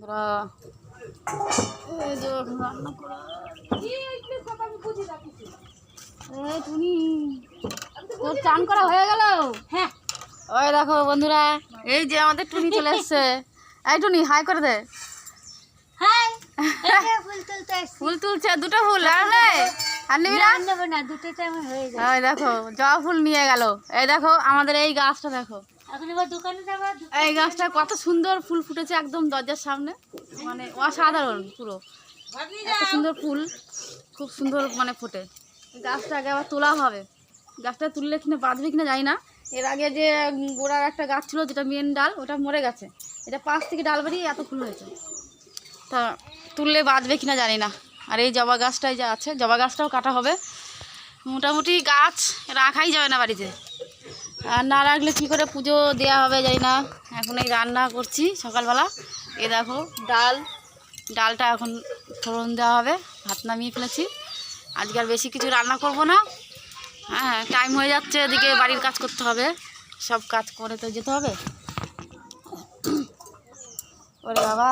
বন্ধুরা এই যে রান্না করা। এই টুনি তোর চান করা হয়ে গেল? হ্যাঁ। ওই দেখো বন্ধুরা এই যে আমাদের টুনি চলে এসছে। এই টুনি হাই করে দে। হাই ফুল তুলছে দুটো ফুল আর আর নিবি না? নেব না দুটোতে আমার হয়ে যাবে ওই দেখো জবা ফুল নিয়ে গেল। এই দেখো আমাদের এই গাছটা দেখো। এখন এবার দোকানে যাব এই গাছটা কত সুন্দর ফুল ফুটেছে একদম দরজার সামনে। মানে অসাধারণ পুরো। এত সুন্দর ফুল খুব সুন্দর মানে ফোটে। গাছটা আগে আবার তোলা হবে। গাছটা তুললে কিনা বাঁচবে কিনা জানি না। এর আগে যে গোড়ার একটা গাছ ছিল যেটা মেন ডাল ওটা মরে গেছে। এটা পাশ থেকে ডাল বেরিয়ে এত ফুল হয়েছে। তা তুললে বাঁচবে কিনা জানি না। আর এই জবা গাছটাই যা আছে জবা গাছটাও কাটা হবে। মোটামুটি গাছ রাখাই যাবে না বাড়িতে। আর না রাখলে কী করে পুজো দেওয়া হবে জানি না। এখন এই রান্না করছি সকালবেলা। এ দেখো, ডাল। ডালটা এখন ফোড়ন দেওয়া হবে, ভাত নামিয়ে ফেলেছি। আজকে আর বেশি কিছু রান্না করব না। হ্যাঁ টাইম হয়ে যাচ্ছে, এদিকে বাড়ির কাজ করতে হবে। সব কাজ করে তো যেতে হবে। ওরে বাবা।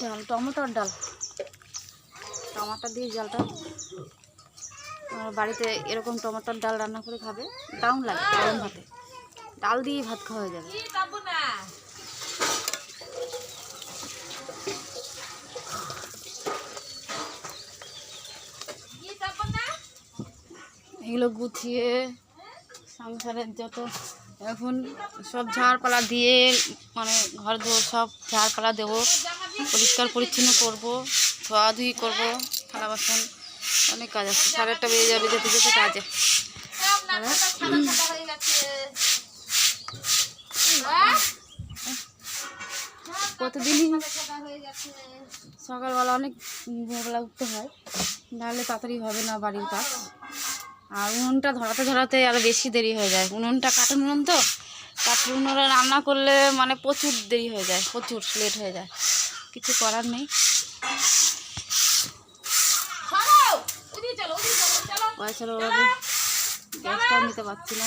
ডাল, টমেটোর ডাল। টমাটো দিয়ে জলটা। আমার বাড়িতে এরকম টমেটোর ডাল রান্না করে খাবে। দারুণ লাগে গরম ভাতে। ডাল দিয়ে ভাত খাওয়া হয়ে যাবে এগুলো গুছিয়ে সংসারের যত এখন সব ঝাড়পালা দিয়ে মানে ঘর দোর সব ঝাড়পালা দেবো পরিষ্কার পরিচ্ছন্ন করব ধোয়াধুয়ি করব থালা বাসন অনেক কাজ আছে। সাড়ে আটটা বেজে যাবে যেতে যেতে কাজে। প্রতিদিনই সকালবেলা অনেক ভোরবেলা উঠতে হয়। নাহলে তাড়াতাড়ি হবে না বাড়ির কাজ। আর উনুনটা ধরাতে ধরাতে আরও বেশি দেরি হয়ে যায়। উনুনটা কাঠের উনুন তো কাঠের উনুনে রান্না করলে মানে প্রচুর দেরি হয়ে যায় প্রচুর লেট হয়ে যায়। কিছু করার নেই। পয়সার অভাবে গ্যাসটাও নিতে পারছি না।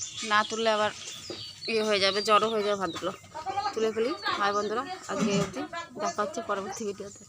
না তুললে আবার ইয়ে হয়ে যাবে জ্বরও হয়ে যাবে ভাতগুলো তুলে ফেলি হয় বন্ধুরা আজকে অবধি। দেখা হচ্ছে পরবর্তী ভিডিওতে